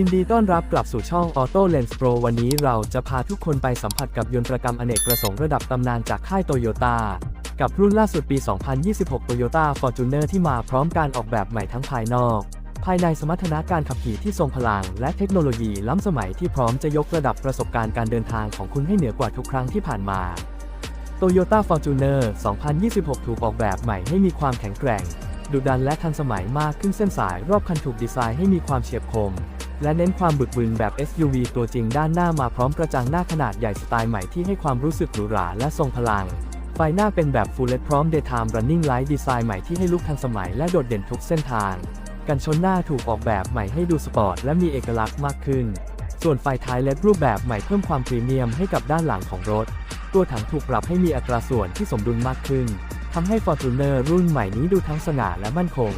ยินดีต้อนรับกลับสู่ช่อง Auto Lens Pro วันนี้เราจะพาทุกคนไปสัมผัสกับยนตรกรรมอเนกประสงค์ระดับตำนานจากค่ายโตโยต้ากับรุ่นล่าสุดปี 2026 Toyota Fortuner ที่มาพร้อมการออกแบบใหม่ทั้งภายนอก ภายในสมรรถนะการขับขี่ที่ทรงพลัง และเทคโนโลยีล้ำสมัยที่พร้อมจะยกระดับประสบการณ์การเดินทางของคุณให้เหนือกว่าทุกครั้งที่ผ่านมา Toyota Fortuner 2026 ถูกออกแบบใหม่ให้มีความแข็งแกร่งดุดันและทันสมัยมากขึ้นเส้นสายรอบคันถูกดีไซน์ให้มีความเฉียบคม และเน้นความบึกบึนแบบ SUV ตัวจริงด้านหน้ามาพร้อมกระจังหน้าขนาดใหญ่สไตล์ใหม่ที่ให้ความรู้สึกหรูหราและทรงพลัง ไฟหน้าเป็นแบบ Full LED พร้อม Daytime Running Light ดีไซน์ใหม่ที่ให้ลุคทันสมัยและโดดเด่นทุกเส้นทาง กันชนหน้าถูกออกแบบใหม่ให้ดูสปอร์ตและมีเอกลักษณ์มากขึ้น ส่วนไฟท้ายเลดรูปแบบใหม่เพิ่มความพรีเมียมให้กับด้านหลังของรถ ตัวถังถูกปรับให้มีอัตราส่วนที่สมดุลมากขึ้นทำให้ Fortuner รุ่นใหม่นี้ดูทั้งสง่าและมั่นคง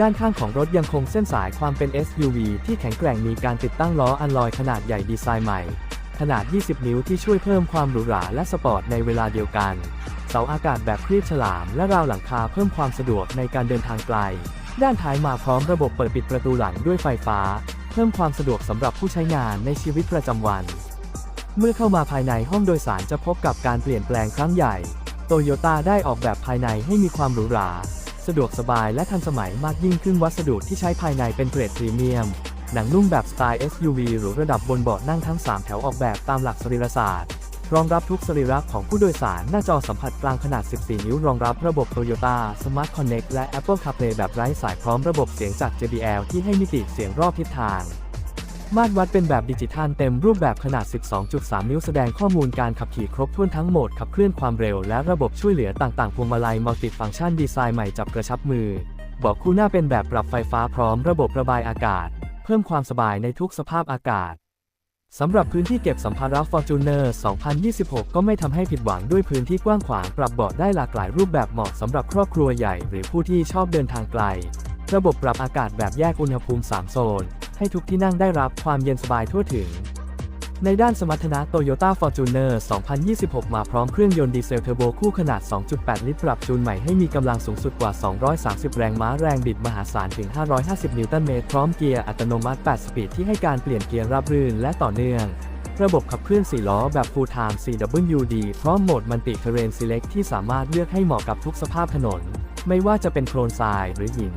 ด้านข้างของรถยังคงเส้นสายความเป็น SUV ที่แข็งแกร่งมีการติดตั้งล้ออัลลอยขนาดใหญ่ดีไซน์ใหม่ ขนาด 20 นิ้วที่ช่วยเพิ่มความหรูหราและสปอร์ตในเวลาเดียวกัน เสาอากาศแบบครีบฉลามและราวหลังคาเพิ่มความสะดวกในการเดินทางไกล ด้านท้ายมาพร้อมระบบเปิดปิดประตูหลังด้วยไฟฟ้า เพิ่มความสะดวกสำหรับผู้ใช้งานในชีวิตประจำวัน เมื่อเข้ามาภายในห้องโดยสารจะพบกับการเปลี่ยนแปลงครั้งใหญ่ โตโยต้าได้ออกแบบภายในให้มีความหรูหรา สะดวกสบายและทันสมัยมากยิ่งขึ้นวัสดุที่ใช้ภายในเป็นเกรดพรีเมียม หนังนุ่มแบบสไตล์ SUV หรือระดับบนเบาะนั่งทั้ง 3 แถวออกแบบตามหลักสรีรศาสตร์รองรับทุกสรีระของผู้โดยสารหน้าจอสัมผัสกลางขนาด 14 นิ้ว รองรับระบบ Toyota Smart Connect และ Apple CarPlay แบบไร้สายพร้อมระบบเสียงจาก JBL ที่ให้มิติเสียงรอบทิศทาง มาตรวัดเป็นแบบดิจิทัลเต็มรูปแบบขนาด 12.3 นิ้วแสดงข้อมูลการขับขี่ครบถ้วนทั้งโหมดขับเคลื่อนความเร็วและระบบช่วยเหลือต่างๆพวงมาลัยมัลติฟังก์ชันดีไซน์ใหม่จับกระชับมือเบาะคู่หน้าเป็นแบบปรับไฟฟ้าพร้อมระบบระบายอากาศ เพิ่มความสบายในทุกสภาพอากาศสำหรับพื้นที่เก็บสัมภาระ Fortuner 2026 ก็ไม่ทำให้ผิดหวังด้วยพื้นที่กว้างขวางปรับเบาะได้หลากหลายรูปแบบเหมาะสำหรับครอบครัวใหญ่ หรือผู้ที่ชอบเดินทางไกล ระบบปรับอากาศแบบแยกอุณหภูมิ 3 โซน ให้ทุกที่นั่งได้รับความเย็นสบายทั่วถึง ในด้านสมรรถนะ Toyota Fortuner 2026 มาพร้อมเครื่องยนต์ดีเซลเทอร์โบคู่ขนาด 2.8 ลิตรปรับจูนใหม่ให้มีกำลังสูงสุดกว่า 230 แรงม้าแรงบิดมหาศาลถึง 550 นิวตันเมตรพร้อมเกียร์อัตโนมัติ 8 สปีดที่ให้การเปลี่ยนเกียร์ราบรื่นและต่อเนื่องระบบขับเคลื่อน 4 ล้อแบบ Full Time CWD พร้อมโหมด Multi Terrain Select ที่สามารถเลือกให้เหมาะกับทุกสภาพถนน ไม่ว่าจะเป็นโคลนทรายหรือหิน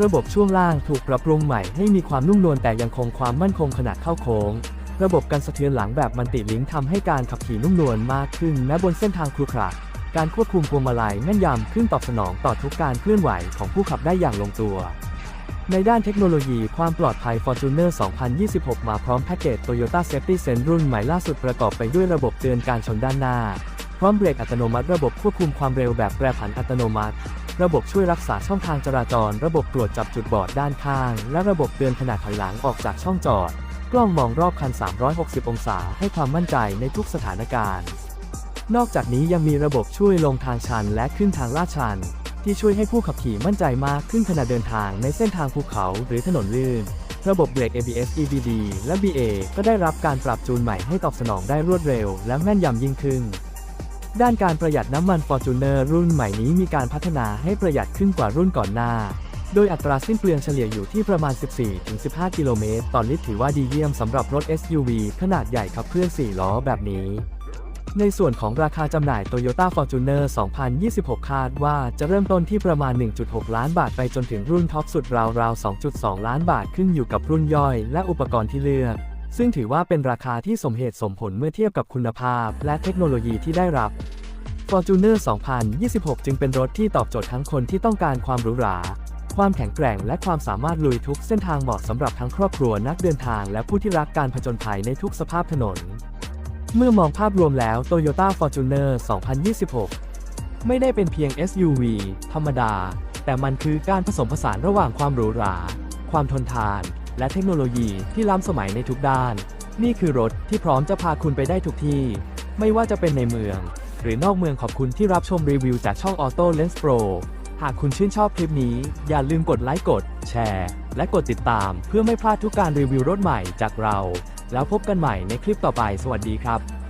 ระบบช่วงล่างถูกปรับปรุงใหม่ให้มีความนุ่มนวลแต่ยังคงความมั่นคงขนาดเข้าโค้ง ระบบกันสะเทือนหลังแบบมันติลิงทำให้การขับขี่นุ่มนวลมากขึ้นแม้บนเส้นทางครุขระการควบคุมพวงมาลัยแม่นยำขึ้นตอบสนองต่อทุกการเคลื่อนไหวของผู้ขับได้อย่างลงตัว ในด้านเทคโนโลยีความปลอดภัย Fortuner 2026 มาพร้อมแพ็กเกจ Toyota Safety Sense รุ่นใหม่ล่าสุดประกอบไปด้วยระบบเตือนการชนด้านหน้า พร้อมเบรกอัตโนมัติระบบควบคุมความเร็วแบบแปรผันอัตโนมัติ ระบบช่วยรักษาช่องทางจราจร ระบบตรวจจับจุดบอดด้านข้าง และระบบเตือนขณะถอยหลังออกจากช่องจอด กล้องมองรอบคัน 360 องศาให้ความมั่นใจในทุกสถานการณ์ นอกจากนี้ยังมีระบบช่วยลงทางชันและขึ้นทางลาดชัน ที่ช่วยให้ผู้ขับขี่มั่นใจมากขึ้นขณะเดินทางในเส้นทางภูเขาหรือถนนลื่น ระบบเบรก ABS EBD และ BA ก็ได้รับการปรับจูนใหม่ให้ตอบสนองได้รวดเร็ว และแม่นยำยิ่งขึ้น ด้านการประหยัดน้ำมัน Fortuner รุ่นใหม่นี้มีการพัฒนาให้ประหยัดขึ้นกว่ารุ่นก่อนหน้า โดยอัตราสิ้นเปลืองเฉลี่ยอยู่ที่ประมาณ 14-15 กิโลเมตรต่อลิตรถือว่าดีเยี่ยมสำหรับรถ SUV ขนาดใหญ่ขับเคลื่อน 4 ล้อแบบนี้ ในส่วนของราคาจำหน่าย Toyota Fortuner 2026 คาดว่าจะเริ่มต้นที่ประมาณ 1.6 ล้านบาทไปจนถึงรุ่นท็อปสุดราวๆ 2.2 ล้านบาทขึ้นอยู่กับรุ่นย่อยและอุปกรณ์ที่เลือก ซึ่งถือว่าเป็นราคาที่สมเหตุสมผลเมื่อเทียบกับคุณภาพ และเทคโนโลยีที่ได้รับ Fortuner 2026 จึงเป็นรถที่ตอบโจทย์ทั้งคนที่ต้องการความหรูหรา ความแข็งแกร่ง และความสามารถลุยทุกเส้นทางเหมาะสำหรับทั้งครอบครัวนักเดินทาง และผู้ที่รักการผจญภัยในทุกสภาพถนน เมื่อมองภาพรวมแล้ว Toyota Fortuner 2026 ไม่ได้เป็นเพียง SUV ธรรมดา แต่มันคือการผสมผสานระหว่างความหรูหรา ความทนทาน และเทคโนโลยีที่ล้ำสมัยในทุกด้าน นี่คือรถที่พร้อมจะพาคุณไปได้ทุกที่ ไม่ว่าจะเป็นในเมือง หรือนอกเมืองขอบคุณที่รับชมรีวิวจากช่อง Auto Lens Pro หากคุณชื่นชอบคลิปนี้ อย่าลืมกดไลค์กด แชร์ และกดติดตามเพื่อไม่พลาดทุกการรีวิวรถใหม่จากเรา แล้วพบกันใหม่ในคลิปต่อไป สวัสดีครับ